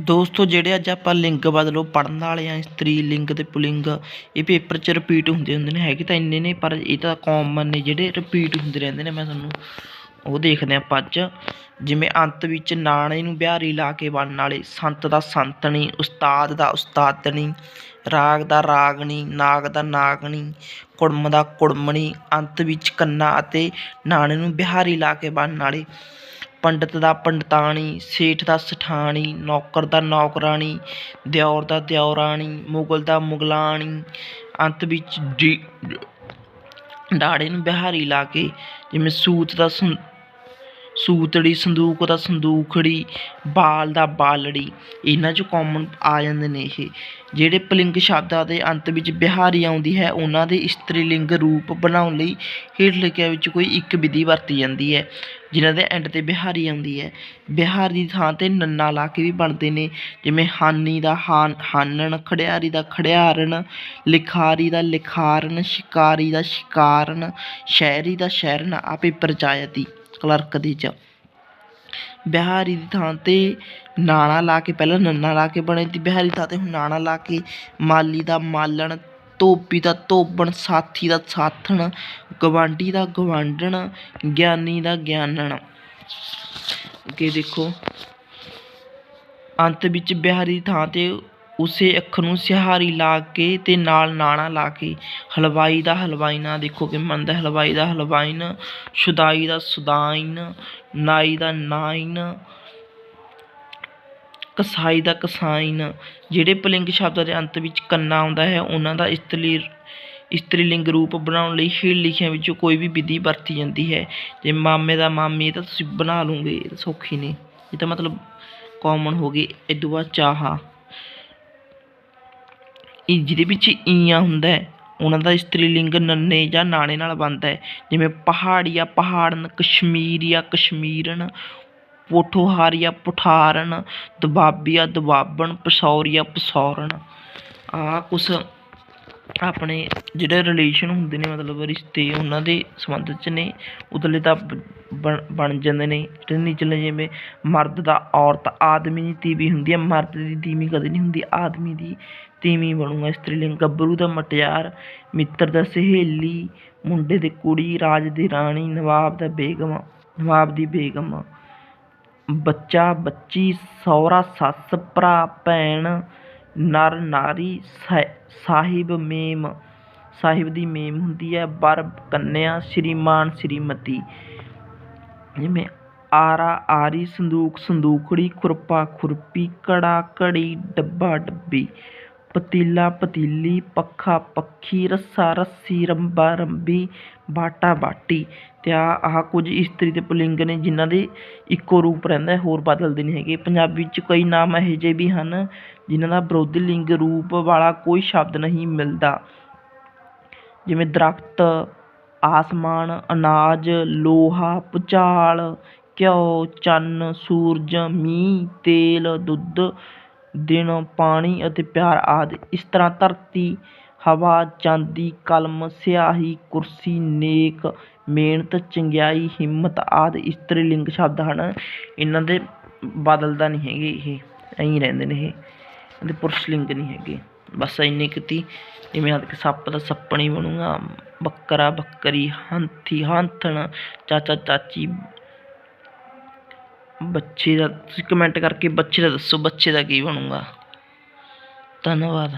ਦੋਸਤੋ, ਜਿਹੜੇ ਅੱਜ ਆਪਾਂ ਲਿੰਗ ਬਦਲੋ, ਪੜ੍ਹਨ ਵਾਲੇ ਆ, ਇਸਤਰੀ ਲਿੰਗ ਤੇ ਪੁਲਿੰਗ, ਇਹ ਪੇਪਰ 'ਚ ਰਿਪੀਟ ਹੁੰਦੇ ਹੁੰਦੇ ਨੇ, ਹੈਗੇ ਤਾਂ ਇੰਨੇ ਨੇ, ਪਰ ਇਹ ਤਾਂ ਕਾਮਨ ਨੇ, ਜਿਹੜੇ ਰਿਪੀਟ ਹੁੰਦੇ ਰਹਿੰਦੇ ਨੇ, ਮੈਂ ਤੁਹਾਨੂੰ ਉਹ ਦੇਖਦੇ ਹਾਂ ਆਪਾਂ ਅੱਜ। ਜਿਵੇਂ ਅੰਤ ਵਿੱਚ ਨਾਣੇ ਨੂੰ ਬਿਹਾਰੀ ਲਾ ਕੇ ਬਣਨ ਵਾਲੇ, ਸੰਤ ਦਾ ਸੰਤਣੀ, ਉਸਤਾਦ ਦਾ ਉਸਤਾਦਣੀ, ਰਾਗ ਦਾ ਰਾਗਣੀ, ਨਾਗ ਦਾ ਨਾਗਣੀ, ਕੁੜਮ ਦਾ ਕੁੜਮਣੀ, ਅੰਤ ਵਿੱਚ ਕੰਨਾ ਅਤੇ ਨਾਣੇ ਨੂੰ ਬਿਹਾਰੀ ਲਾ ਕੇ ਬਣਨ ਵਾਲੇ। ਪੰਡਤ ਦਾ ਪੰਡਤਾਣੀ, ਸੇਠ ਦਾ ਸਠਾਣੀ, ਨੌਕਰ ਦਾ ਨੌਕਰਾਣੀ, ਦਿਓਰ ਦਾ ਦਿਓਰਾਣੀ, ਮੁਗਲ ਦਾ ਮੁਗਲਾਣੀ, ਅੰਤ ਵਿੱਚ ਡੀ ਡਾੜੇ ਨੂੰ ਬਿਹਾਰੀ ਲਾ ਕੇ, ਜਿਵੇਂ ਸੂਤ ਦਾ ਸੰ ਸੂਤੜੀ, ਸੰਦੂਕ ਦਾ ਸੰਦੂਖੜੀ, ਬਾਲ ਦਾ ਬਾਲੜੀ, ਇਹਨਾਂ 'ਚ ਕਾਮਨ ਆ ਜਾਂਦੇ ਨੇ ਇਹ। ਜਿਹੜੇ ਪੁਲਿੰਗ ਸ਼ਬਦਾਂ ਦੇ ਅੰਤ ਵਿੱਚ ਬਿਹਾਰੀ ਆਉਂਦੀ ਹੈ, ਉਹਨਾਂ ਦੇ ਇਸਤਰੀ ਲਿੰਗ ਰੂਪ ਬਣਾਉਣ ਲਈ ਹੇਠ ਲਿਖਿਆਂ ਵਿੱਚ ਕੋਈ ਇੱਕ ਵਿਧੀ ਵਰਤੀ ਜਾਂਦੀ ਹੈ ਜਿਨ੍ਹਾਂ ਦੇ ਐਂਡ 'ਤੇ ਬਿਹਾਰੀ ਆਉਂਦੀ ਹੈ। ਬਿਹਾਰੀ ਦੀ ਥਾਂ 'ਤੇ ਨੰਨਾ ਲਾ ਕੇ ਵੀ ਬਣਦੇ ਨੇ, ਜਿਵੇਂ ਹਾਨੀ ਦਾ ਹਾਨ, ਹਾਨਣ, ਖੜਿਆਰੀ ਦਾ ਖੜਿਆਰਨ, ਲਿਖਾਰੀ ਦਾ ਲਿਖਾਰਨ, ਸ਼ਿਕਾਰੀ ਦਾ ਸ਼ਿਕਾਰਨ ਸ਼ਹਿਰੀ ਦਾ ਸ਼ਾਇਰਨ ਆ ਪੇਪਰ 'ਚ ਆਇਆ ਤੀ ਕਲਰਕ ਦੀ 'ਚ। ਬਿਹਾਰੀ ਦੀ ਥਾਂ 'ਤੇ ਨਾਣਾ ਲਾ ਕੇ, ਪਹਿਲਾਂ ਨੰਨਾ ਲਾ ਕੇ ਬਣੇ ਤੀ ਬਿਹਾਰੀ ਥਾਂ 'ਤੇ ਹੁਣ ਨਾਣਾ ਲਾ ਕੇ ਮਾਲੀ ਦਾ ਮਾਲਣ, ਧੋਬੀ ਦਾ ਧੋਬਣ, ਸਾਥੀ ਦਾ ਸਾਥਣ ਗਵਾਂਢੀ ਦਾ ਗਵਾਂਢਣ ਗਿਆਨੀ ਦਾ ਗਿਆਨਣ। ਅੱਗੇ ਦੇਖੋ। ਅੰਤ ਵਿੱਚ ਬਿਹਾਰੀ ਦੀ ਥਾਂ 'ਤੇ ਉਸੇ ਅੱਖ ਨੂੰ ਸਿਹਾਰੀ ਲਾ ਕੇ ਅਤੇ ਨਾਲ ਨਾਣਾ ਲਾ ਕੇ। ਹਲਵਾਈ ਦਾ ਹਲਵਾਈਨਾ ਦੇਖੋ ਕਿਵੇਂ ਬਣਦਾ ਹਲਵਾਈ ਦਾ ਹਲਵਾਈਨ ਸ਼ੁਦਾਈ ਦਾ ਸੁਦਾਈਨ ਨਾਈ ਦਾ ਨਾਈਨ, ਕਸਾਈ ਦਾ ਕਸਾਈਨ। ਜਿਹੜੇ ਪਲਿੰਗ ਸ਼ਬਦਾਂ ਦੇ ਅੰਤ ਵਿੱਚ ਕੰਨਾ ਆਉਂਦਾ ਹੈ, ਉਹਨਾਂ ਦਾ ਇਸਤਰੀ ਇਸਤਰੀ ਲਿੰਗ ਰੂਪ ਬਣਾਉਣ ਲਈ ਹੇਠ ਲਿਖਿਆਂ ਵਿੱਚੋਂ ਕੋਈ ਵੀ ਵਿਧੀ ਵਰਤੀ ਜਾਂਦੀ ਹੈ। ਜੇ ਮਾਮੇ ਦਾ ਮਾਮੀ ਤਾਂ ਤੁਸੀਂ ਬਣਾ ਲਓਗੇ, ਇਹ ਤਾਂ ਸੌਖੀ ਨੇ ਇਹ ਤਾਂ ਮਤਲਬ ਕਾਮਨ ਹੋ ਗਈ। ਇਦੋਂ ਬਾਅਦ ਚਾਹਾ। ਇਹ ਜਿਹਦੇ ਵਿੱਚ ਈਆਂ ਹੁੰਦਾ ਹੈ। ਉਹਨਾਂ ਦਾ ਇਸਤਰੀ ਲਿੰਗ ਨੰਨੇ ਜਾਂ ਨਾਣੇ ਨਾਲ ਬਣਦਾ ਹੈ। ਜਿਵੇਂ ਪਹਾੜੀਆ ਪਹਾੜਨ, ਕਸ਼ਮੀਰੀਆ ਕਸ਼ਮੀਰਨ, ਪੋਠੋਹਾਰੀਆ ਪੁਠਾਰਨ, ਦਬਾਬੀਆ ਦਬਾਬਣ, ਪਸੌਰੀਆ ਪਸੌਰਨ। ਆ ਕੁਛ ਆਪਣੇ ਜਿਹੜੇ ਰਿਲੇਸ਼ਨ ਹੁੰਦੇ ਨੇ, ਮਤਲਬ ਰਿਸ਼ਤੇ ਉਹਨਾਂ ਦੇ ਸੰਬੰਧ 'ਚ ਨੇ ਉਤਲੇ ਤਾਂ ਬਣ ਬਣ ਜਾਂਦੇ ਨੇ ਜਿਹੜੇ ਨਿਚਲੇ ਜਿਵੇਂ ਮਰਦ ਦਾ ਔਰਤ, ਆਦਮੀ ਦੀ ਤੀਵੀਂ ਹੁੰਦੀ ਹੈ ਮਰਦ ਦੀ ਤੀਵੀਂ ਕਦੇ ਨਹੀਂ ਹੁੰਦੀ, ਆਦਮੀ ਦੀ ਤੀਵੀਂ ਬਣੂਗਾ ਇਸਤਰੀ ਗੱਭਰੂ ਦਾ ਮਟਿਆਰ, ਮਿੱਤਰ ਦਾ ਸਹੇਲੀ, ਮੁੰਡੇ ਦੀ ਕੁੜੀ, ਰਾਜ ਦੀ ਰਾਣੀ, ਨਵਾਬ ਦਾ ਬੇਗਮ, ਨਵਾਬ ਦੀ ਬੇਗਮ, ਬੱਚਾ, ਬੱਚੀ, ਸਹੁਰਾ, ਸੱਸ, ਭਰਾ, ਭੈਣ ਨਰ ਨਾਰੀ ਸਾਹਿਬ ਮੇਮ, ਸਾਹਿਬ ਦੀ ਮੇਮ ਹੁੰਦੀ ਹੈ, ਬਰ ਕੰਨਿਆ, ਸ਼੍ਰੀਮਾਨ ਸ਼੍ਰੀਮਤੀ। ਜਿਵੇਂ ਆਰਾ, ਆਰੀ, ਸੰਦੂਕ, ਸੰਦੂਖੜੀ, ਖੁਰਪਾ, ਖੁਰਪੀ ਕੜਾ ਘੜੀ ਡੱਬਾ ਡੱਬੀ ਪਤੀਲਾ, ਪਤੀਲੀ, ਪੱਖਾ, ਪੱਖੀ, ਰੱਸਾ, ਰੱਸੀ, ਰੰਬਾ, ਰੰਬੀ, ਬਾਟਾ, ਬਾਟੀ ਅਤੇ ਆਹ ਆਹ ਕੁਝ ਇਸਤਰੀ ਤੇ ਪੁਲਿੰਗ ਨੇ ਜਿਨ੍ਹਾਂ ਦੇ ਇੱਕੋ ਰੂਪ ਰਹਿੰਦਾ ਹੋਰ ਬਦਲਦੇ ਨਹੀਂ ਹੈਗੇ। ਪੰਜਾਬੀ 'ਚ ਕਈ ਨਾਮ ਇਹੋ ਜਿਹੇ ਵੀ ਹਨ ਜਿਨ੍ਹਾਂ ਦਾ ਵਿਰੋਧੀ ਲਿੰਗ ਰੂਪ ਵਾਲਾ ਕੋਈ ਸ਼ਬਦ ਨਹੀਂ ਮਿਲਦਾ। ਜਿਵੇਂ ਦਰੱਖਤ, ਆਸਮਾਨ, ਅਨਾਜ, ਲੋਹਾ, ਭੂਚਾਲ, ਘਿਓ, ਚੰਨ, ਸੂਰਜ, ਮੀਂਹ, ਤੇਲ, ਦੁੱਧ ਦਿਨ, ਪਾਣੀ ਅਤੇ ਪਿਆਰ ਆਦਿ। ਇਸ ਤਰ੍ਹਾਂ ਧਰਤੀ, ਹਵਾ, ਚਾਂਦੀ, ਕਲਮ, ਸਿਆਹੀ, ਕੁਰਸੀ, ਨੇਕ, ਮਿਹਨਤ, ਚੰਗਿਆਈ, ਹਿੰਮਤ ਆਦਿ ਇਸਤਰੀ ਲਿੰਗ ਸ਼ਬਦ ਹਨ। ਇਹਨਾਂ ਦੇ ਬਦਲਦਾ ਨਹੀਂ ਹੈਗੇ ਇਹ। ਐਂ ਰਹਿੰਦੇ ਨੇ ਇਹ। ਇਹਦੇ ਪੁਰਸ਼ ਲਿੰਗ ਨਹੀਂ ਹੈਗੇ। ਬਸ ਇੰਨੇ ਕੀਤੀ ਜਿਵੇਂ ਹੱਥ ਸੱਪ ਦਾ ਸੱਪਣੀ ਬਣੂਗਾ, ਬੱਕਰਾ, ਬੱਕਰੀ, ਹਾਥੀ, ਹਾਥਣ, ਚਾਚਾ, ਚਾਚੀ ਬੱਚੇ ਦਾ ਤੁਸੀਂ ਕਮੈਂਟ ਕਰਕੇ ਬੱਚੇ ਦਾ ਦੱਸੋ ਬੱਚੇ ਦਾ ਕੀ ਬਣੂਗਾ? ਧੰਨਵਾਦ।